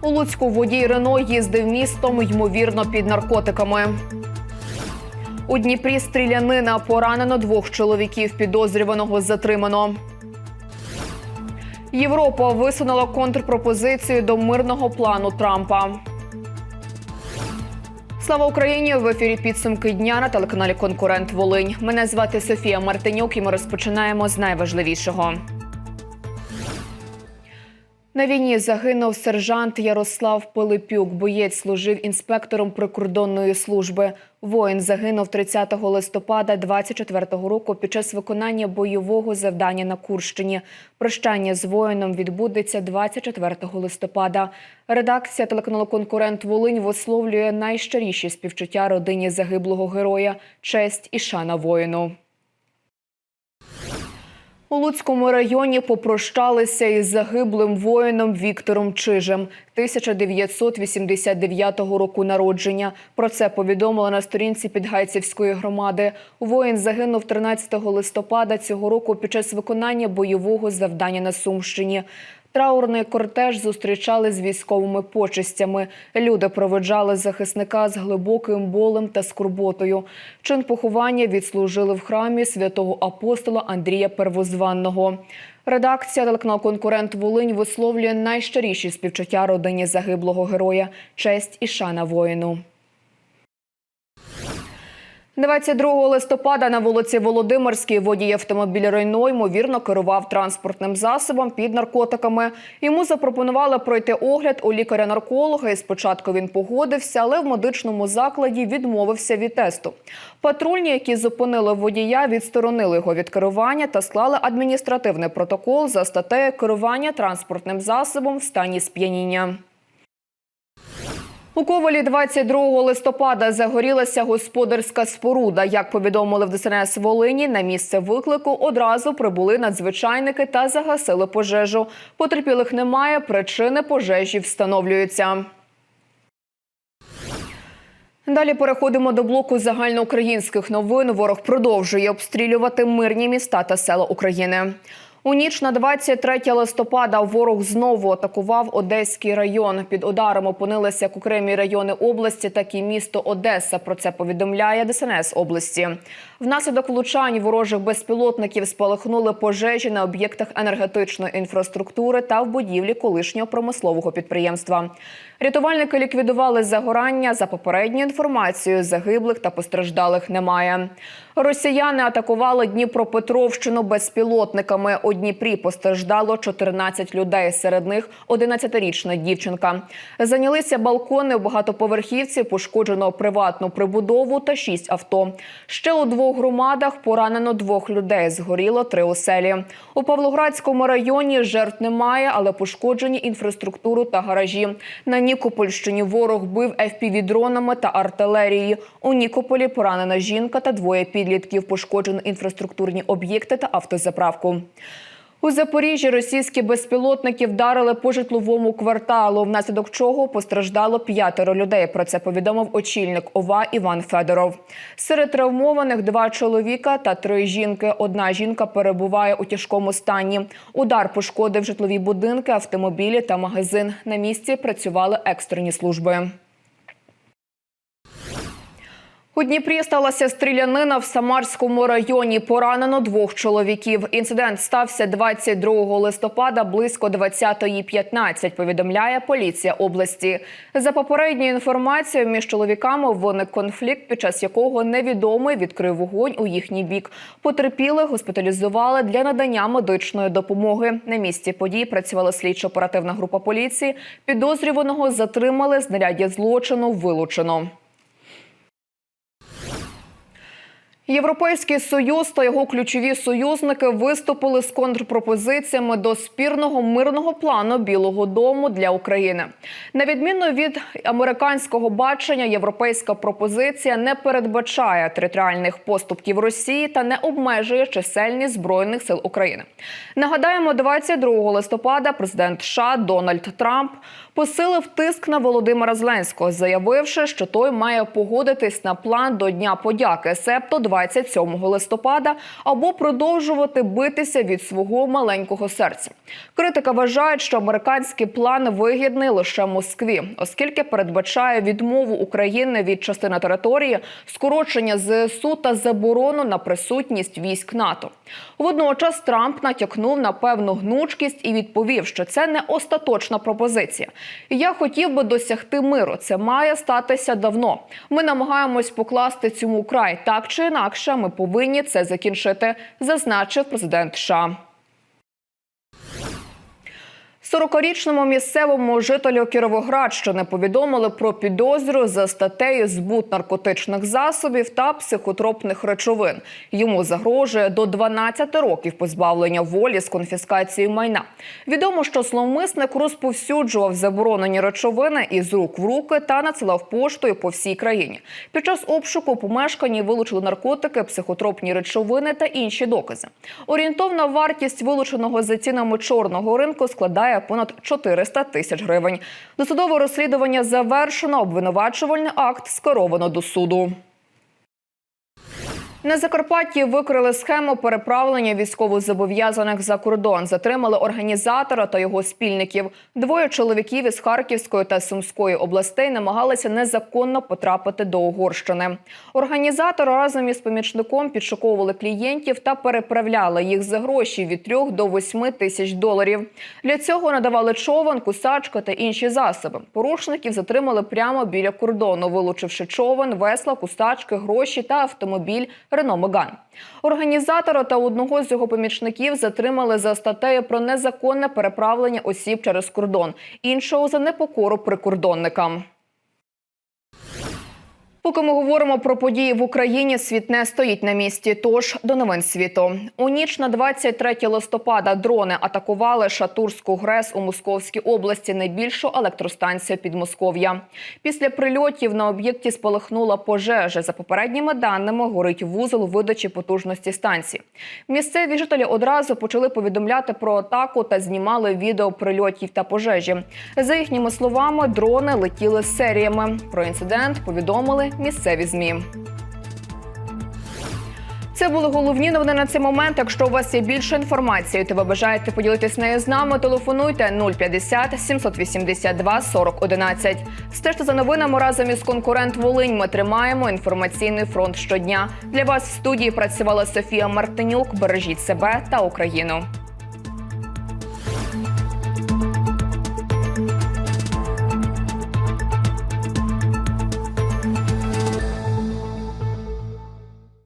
У Луцьку водій Рено їздив містом, ймовірно, під наркотиками. У Дніпрі стрілянина поранено двох чоловіків підозрюваного затримано. Європа висунула контрпропозицію до мирного плану Трампа. Слава Україні! В ефірі підсумки дня на телеканалі Конкурент Волинь. Мене звати Софія Мартинюк, і ми розпочинаємо з найважливішого. На війні загинув сержант Ярослав Пилипюк. Боєць служив інспектором прикордонної служби. Воїн загинув 30 листопада 24-го року під час виконання бойового завдання на Курщині. Прощання з воїном відбудеться 24 листопада. Редакція телеканалу Конкурент Волинь висловлює найщиріші співчуття родині загиблого героя, честь і шана воїну. У Луцькому районі попрощалися із загиблим воїном Віктором Чижем 1989 року народження. Про це повідомила на сторінці Підгайцівської громади. Воїн загинув 13 листопада цього року під час виконання бойового завдання на Сумщині. Траурний кортеж зустрічали з військовими почестями. Люди проведжали захисника з глибоким болем та скорботою. Чин поховання відслужили в храмі святого апостола Андрія Первозванного. Редакція телеканал Конкурент Волинь висловлює найщиріші співчуття родині загиблого героя, честь і шана воїну. 22 листопада на вулиці Володимирській водій автомобіля Рейно ймовірно керував транспортним засобом під наркотиками. Йому запропонували пройти огляд у лікаря-нарколога. І спочатку він погодився, але в медичному закладі відмовився від тесту. Патрульні, які зупинили водія, відсторонили його від керування та склали адміністративний протокол за статтею керування транспортним засобом в стані сп'яніння. У Ковалі 22 листопада загорілася господарська споруда. Як повідомили в ДСНС Волині, на місце виклику одразу прибули надзвичайники та загасили пожежу. Потерпілих немає, причини пожежі встановлюються. Далі переходимо до блоку загальноукраїнських новин. Ворог продовжує обстрілювати мирні міста та села України. У ніч на 23 листопада ворог знову атакував Одеський район. Під ударом опинилися як окремі райони області, так і місто Одеса. Про це повідомляє ДСНС області. Внаслідок влучань ворожих безпілотників спалахнули пожежі на об'єктах енергетичної інфраструктури та в будівлі колишнього промислового підприємства. Рятувальники ліквідували загорання. За попередньою інформацією, загиблих та постраждалих немає. Росіяни атакували Дніпропетровщину безпілотниками. У Дніпрі постраждало 14 людей. Серед них 11-річна дівчинка. Зайнялися балкони у багатоповерхівці, пошкоджено приватну прибудову та 6 авто. Ще у двох громадах поранено двох людей. Згоріло три оселі. У Павлоградському районі жертв немає, але пошкоджені інфраструктуру та гаражі. На Нікопольщині ворог бив FPV-дронами та артилерією. У Нікополі поранена жінка та двоє підлітків. Пошкоджено інфраструктурні об'єкти та автозаправку. У Запоріжжі російські безпілотники вдарили по житловому кварталу, внаслідок чого постраждало п'ятеро людей. Про це повідомив очільник ОВА Іван Федоров. Серед травмованих два чоловіка та три жінки. Одна жінка перебуває у тяжкому стані. Удар пошкодив житлові будинки, автомобілі та магазин. На місці працювали екстрені служби. У Дніпрі сталася стрілянина в Самарському районі. Поранено двох чоловіків. Інцидент стався 22 листопада близько 20.15, повідомляє поліція області. За попередньою інформацією, між чоловіками виник конфлікт, під час якого невідомий відкрив вогонь у їхній бік. Потерпіли, госпіталізували для надання медичної допомоги. На місці подій працювала слідчо-оперативна група поліції. Підозрюваного затримали, знаряддя злочину вилучено. Європейський союз та його ключові союзники виступили з контрпропозиціями до спірного мирного плану Білого Дому для України. На відміну від американського бачення, європейська пропозиція не передбачає територіальних поступків Росії та не обмежує чисельність збройних сил України. Нагадаємо, 22 листопада президент США Дональд Трамп посилив тиск на Володимира Зеленського, заявивши, що той має погодитись на план до Дня подяки, себто 27 листопада, або продовжувати битися від свого маленького серця. Критика вважає, що американський план вигідний лише Москві, оскільки передбачає відмову України від частини території, скорочення ЗСУ та заборону на присутність військ НАТО. Водночас Трамп натякнув на певну гнучкість і відповів, що це не остаточна пропозиція. Я хотів би досягти миру. Це має статися давно. Ми намагаємось покласти цьому край так чи інакше. Ми повинні це закінчити, зазначив президент США. 40-річному місцевому жителю Кіровоградщини повідомили про підозру за статтею збут наркотичних засобів та психотропних речовин. Йому загрожує до 12 років позбавлення волі з конфіскацією майна. Відомо, що зловмисник розповсюджував заборонені речовини із рук в руки та надсилав поштою по всій країні. Під час обшуку помешканні вилучили наркотики, психотропні речовини та інші докази. Орієнтовна вартість вилученого за цінами чорного ринку складає понад 400 тисяч гривень. Досудове розслідування завершено. Обвинувачувальний акт скеровано до суду. На Закарпатті викрили схему переправлення військовозобов'язаних за кордон. Затримали організатора та його спільників. Двоє чоловіків із Харківської та Сумської областей намагалися незаконно потрапити до Угорщини. Організатори разом із помічником підшуковували клієнтів та переправляли їх за гроші від 3 до 8 тисяч доларів. Для цього надавали човен, кусачка та інші засоби. Порушників затримали прямо біля кордону, вилучивши човен, весла, кусачки, гроші та автомобіль Рено Меган. Організатора та одного з його помічників затримали за статтею про незаконне переправлення осіб через кордон, іншого за непокору прикордонникам. Поки ми говоримо про події в Україні, світ не стоїть на місці. Тож до новин світу у ніч на 23 листопада дрони атакували Шатурську ГРЕС у Московській області, найбільшу електростанцію Підмосков'я. Після прильотів на об'єкті спалахнула пожежа. За попередніми даними горить вузол видачі потужності станції. Місцеві жителі одразу почали повідомляти про атаку та знімали відео прильотів та пожежі. За їхніми словами, дрони летіли серіями. Про інцидент повідомили місцеві змі. Це були головні новини на цей момент. Якщо у вас є більше інформації, то ви бажаєте поділитись нею з нами. Телефонуйте 050 782 40 11. Стежте за новинами разом із конкурент Волинь. Ми тримаємо інформаційний фронт щодня. Для вас в студії працювала Софія Мартинюк. Бережіть себе та Україну.